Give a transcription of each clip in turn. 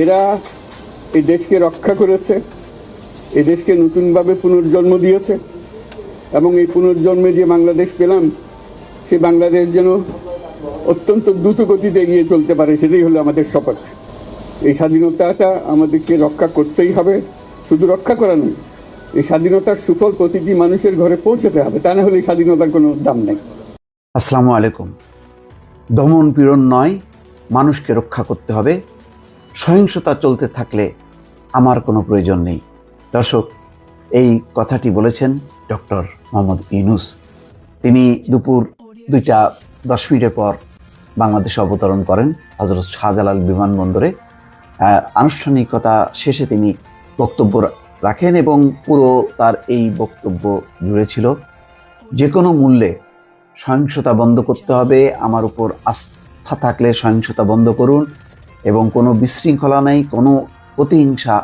এরা এই দেশকে রক্ষা করেছে, এই দেশকে নতুনভাবে পুনর্জন্ম দিয়েছে এবং এই পুনর্জন্মে যে বাংলাদেশ পেলাম, সে বাংলাদেশ যেন অত্যন্ত দ্রুত গতিতে এগিয়ে চলতে পারে, সেটাই হলো আমাদের শপথ। এই স্বাধীনতাটা আমাদেরকে রক্ষা করতেই হবে, শুধু রক্ষা করা নয়, এই স্বাধীনতার সুফল প্রতিটি মানুষের ঘরে পৌঁছাতে হবে, তা না হলে এই স্বাধীনতার কোনো দাম নেই। আসসালামু আলাইকুম। দমন পীড়ন নয়, মানুষকে রক্ষা করতে হবে। সহিংসতা চলতে থাকলে আমার কোনো প্রয়োজন নেই। দর্শক, এই কথাটি বলেছেন ডক্টর মোহাম্মদ ইউনুস। তিনি দুপুর দুইটা দশ মিনিটের পর বাংলাদেশে অবতরণ করেন হজরত শাহজালাল বিমানবন্দরে। আনুষ্ঠানিকতা শেষে তিনি বক্তব্য রাখেন এবং পুরো তার এই বক্তব্য জুড়ে ছিল যে কোনো মূল্যে সহিংসতা বন্ধ করতে হবে, আমার উপর আস্থা থাকলে সহিংসতা বন্ধ করুন এবং কোনো বিশৃঙ্খলা নেই, কোনো প্রতিহিংসা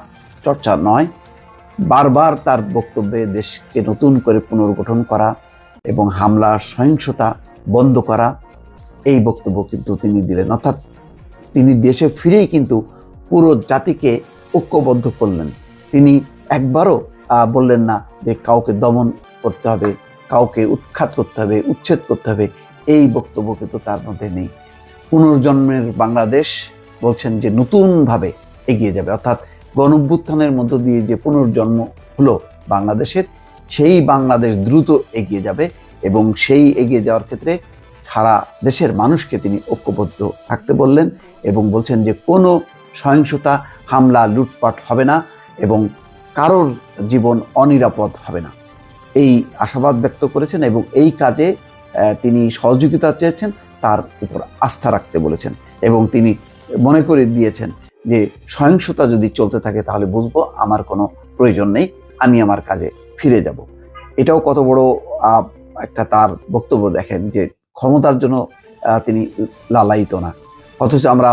চর্চা নয়। বারবার তার বক্তব্যে দেশকে নতুন করে পুনর্গঠন করা এবং হামলা সহিংসতা বন্ধ করা, এই বক্তব্য কিন্তু তিনি দিলেন। অর্থাৎ তিনি দেশে ফিরেই কিন্তু পুরো জাতিকে ঐক্যবদ্ধ করলেন। তিনি একবারও বললেন না যে কাউকে দমন করতে হবে, কাউকে উৎখাত করতে হবে, উচ্ছেদ করতে হবে, এই বক্তব্য কিন্তু তার মধ্যে নেই। পুনর্জন্মের বাংলাদেশ বলছেন যে নতুনভাবে এগিয়ে যাবে। অর্থাৎ গণভ্যুত্থানের মধ্য দিয়ে যে পুনর্জন্ম হলো বাংলাদেশের, সেই বাংলাদেশ দ্রুত এগিয়ে যাবে এবং সেই এগিয়ে যাওয়ার ক্ষেত্রে সারা দেশের মানুষকে তিনি ঐক্যবদ্ধ থাকতে বললেন এবং বলছেন যে কোনো সহিংসতা, হামলা, লুটপাট হবে না এবং কারোর জীবন অনিরাপদ হবে না। এই আশাবাদ ব্যক্ত করেছেন এবং এই কাজে তিনি সহযোগিতা চেয়েছেন, তার উপর আস্থা রাখতে বলেছেন এবং তিনি মনে করে দিয়েছেন যে সহিংসতা যদি চলতে থাকে তাহলে বুঝব আমার কোনো প্রয়োজন নেই, আমি আমার কাজে ফিরে যাব। এটাও কত বড় একটা তার বক্তব্য দেখেন যে ক্ষমতার জন্য তিনি লালায়িত না। অথচ আমরা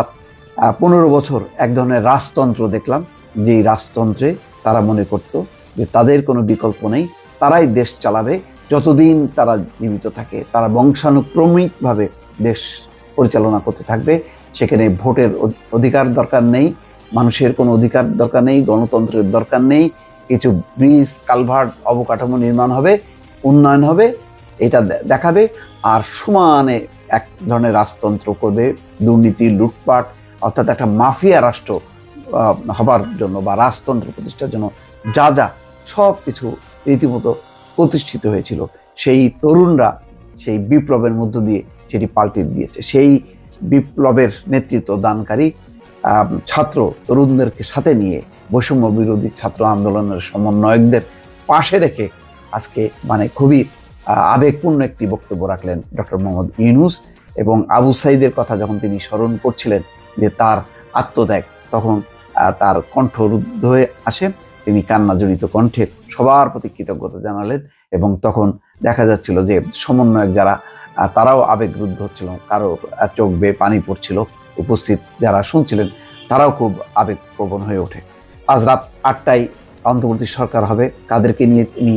পনেরো বছর এক ধরনের রাজতন্ত্র দেখলাম, যেই রাজতন্ত্রে তারা মনে করত যে তাদের কোনো বিকল্প নেই, তারাই দেশ চালাবে, যতদিন তারা জীবিত থাকে, তারা বংশানুক্রমিকভাবে দেশ পরিচালনা করতে থাকবে সেখানে ভোটের অধ- অধিকার দরকার নেই, মানুষের কোনো অধিকার দরকার নেই, গণতন্ত্রের দরকার নেই, কিছু ব্রিজ, কালভার্ট অবকাঠামো নির্মাণ হবে, উন্নয়ন হবে, এটা দেখাবে, আর সমানে এক ধরনের রাজতন্ত্র করবে, দুর্নীতি, লুটপাট, অর্থাৎ একটা মাফিয়া রাষ্ট্র হবার জন্য বা রাজতন্ত্র প্রতিষ্ঠার জন্য যা যা সব কিছু রীতিমতো প্রতিষ্ঠিত হয়েছিল, সেই তরুণরা সেই বিপ্লবের মধ্য দিয়ে সেটি পাল্টে দিয়েছে, সেই বিপ্লবের নেতৃত্ব দানকারী ছাত্র তরুণদেরকে সাথে নিয়ে বৈষম্য বিরোধী ছাত্র আন্দোলনের সমন্বয়কদের পাশে রেখে আজকে মানে খুবই আবেগপূর্ণ একটি বক্তব্য রাখলেন ডক্টর মোহাম্মদ ইউনুস এবং আবু সাইদের কথা যখন তিনি স্মরণ করছিলেন যে তার আত্মত্যাগ, তখন তার কণ্ঠ রুদ্ধ হয়ে আসে। তিনি কান্না জড়িত কণ্ঠে সবার প্রতি কৃতজ্ঞতা জানালেন এবং তখন দেখা যাচ্ছিল যে সমন্বয়ক যারা তারাও আবেগরুদ্ধ হচ্ছিল কারও চোখ বেয়ে পানি পড়ছিল, উপস্থিত যারা শুনছিলেন, তারাও খুব আবেগপ্রবণ হয়ে ওঠে। আজ রাত আটটায় অন্তর্বর্তী সরকার হবে। কাদেরকে নিয়ে তিনি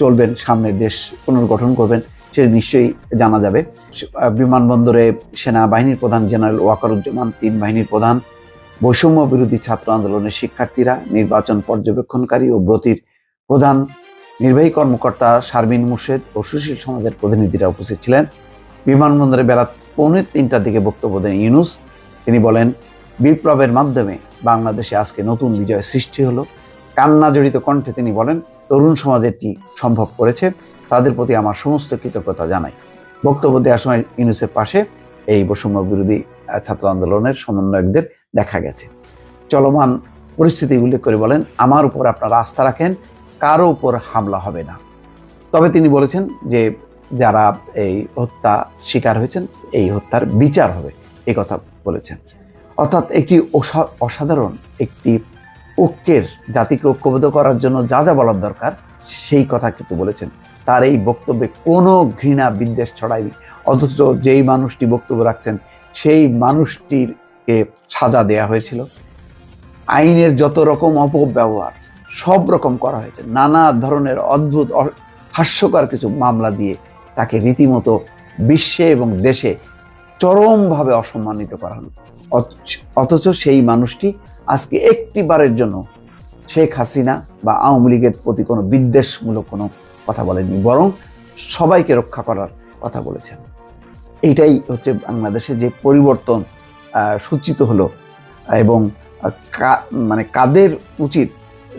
চলবেন, সামনে দেশ পুনর্গঠন করবেন সেটা নিশ্চয়ই জানা যাবে। বিমানবন্দরে সেনাবাহিনীর প্রধান জেনারেল ওয়াকারুজ্জামান, তিন বাহিনীর প্রধান, বৈষম্য বিরোধী ছাত্র আন্দোলনের শিক্ষার্থীরা, নির্বাচন পর্যবেক্ষণকারী ও ব্রতির প্রধান নির্বাহী কর্মকর্তা শারমিন মুর্শেদ ও সুশীল সমাজের প্রতিনিধিরা উপস্থিত ছিলেন। বিমানবন্দরে বেলা পৌনে তিনটার দিকে বক্তব্য দেন ইউনুস। তিনি বলেন, বিপ্লবের মাধ্যমে বাংলাদেশে আজকে নতুন বিজয় সৃষ্টি হলো। কান্না জড়িত কণ্ঠে তিনি বলেন, তরুণ সমাজ এটি সম্ভব করেছে। তাদের প্রতি আমার সমস্ত কৃতজ্ঞতা জানাই। বক্তব্য দেওয়ার সময় ইউনুসের পাশে এই বৈষম্য বিরোধী ছাত্র আন্দোলনের সমন্বয়কদের দেখা গেছে। চলমান পরিস্থিতি উল্লেখ করে বলেন, আমার উপর আপনারা আস্থা রাখেন কারও উপর হামলা হবে না। তবে তিনি বলেছেন যে যারা এই হত্যা শিকার হয়েছেন, এই হত্যার বিচার হবে এই কথা বলেছেন। অর্থাৎ একটি অসা- অসাধারণ একটি ঐক্যের, জাতিকে ঐক্যবদ্ধ করার জন্য যা যা বলার দরকার, সেই কথা কিন্তু বলেছেন। তার এই বক্তব্যে কোনো ঘৃণা, বিদ্বেষ ছড়ায়নি। অথচ যেই মানুষটি বক্তব্য রাখছেন, সেই মানুষটিরকে সাজা দেয়া হয়েছিল। আইনের যত রকম অপব্যবহার সব রকম করা হয়েছে। নানা ধরনের অদ্ভুত হাস্যকর কিছু মামলা দিয়ে তাকে রীতিমতো বিশ্বে এবং দেশে চরমভাবে অসম্মানিত করা অথচ- অথচ সেই মানুষটি আজকে একটি বারের জন্য শেখ হাসিনা বা আওয়ামী লীগের প্রতি কোনো বিদ্বেষমূলক কোনো কথা বলেননি, বরং সবাইকে রক্ষা করার কথা বলেছেন। এইটাই হচ্ছে বাংলাদেশে যে পরিবর্তন সূচিত হলো এবং মানে কাদের উচিত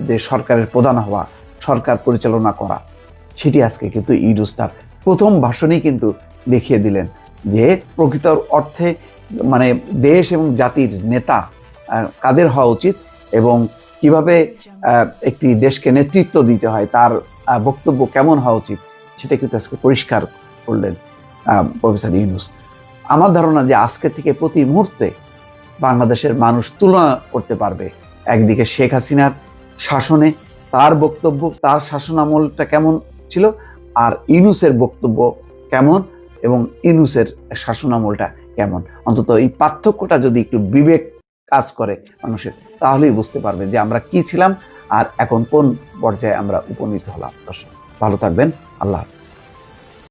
যে সরকারের প্রধান হওয়া, সরকার পরিচালনা করা, সেটি আজকে কিন্তু ইউনুস তার প্রথম ভাষণেই কিন্তু দেখিয়ে দিলেন যে প্রকৃত অর্থে মানে দেশ এবং জাতির নেতা কাদের হওয়া উচিত এবং কীভাবে একটি দেশকে নেতৃত্ব দিতে হয়, তার বক্তব্য কেমন হওয়া উচিত, সেটা কিন্তু আজকে পরিষ্কার করলেন প্রফেসর ইউনুস আমার ধারণা যে আজকে থেকে প্রতি মুহূর্তে বাংলাদেশের মানুষ তুলনা করতে পারবে। একদিকে শেখ হাসিনার শাসনে তার বক্তব্য, তার শাসনামলটা কেমন ছিল আর ইনুসের বক্তব্য কেমন এবং ইউনুসের শাসনামলটা কেমন? অন্তত এই পার্থক্যটা যদি একটু বিবেক কাজ করে মানুষের, তাহলেই বুঝতে পারবে যে আমরা কি ছিলাম আর এখন কোন পর্যায়ে আমরা উপনীত হলাম। দর্শক, ভালো থাকবেন। আল্লাহ হাফিজ।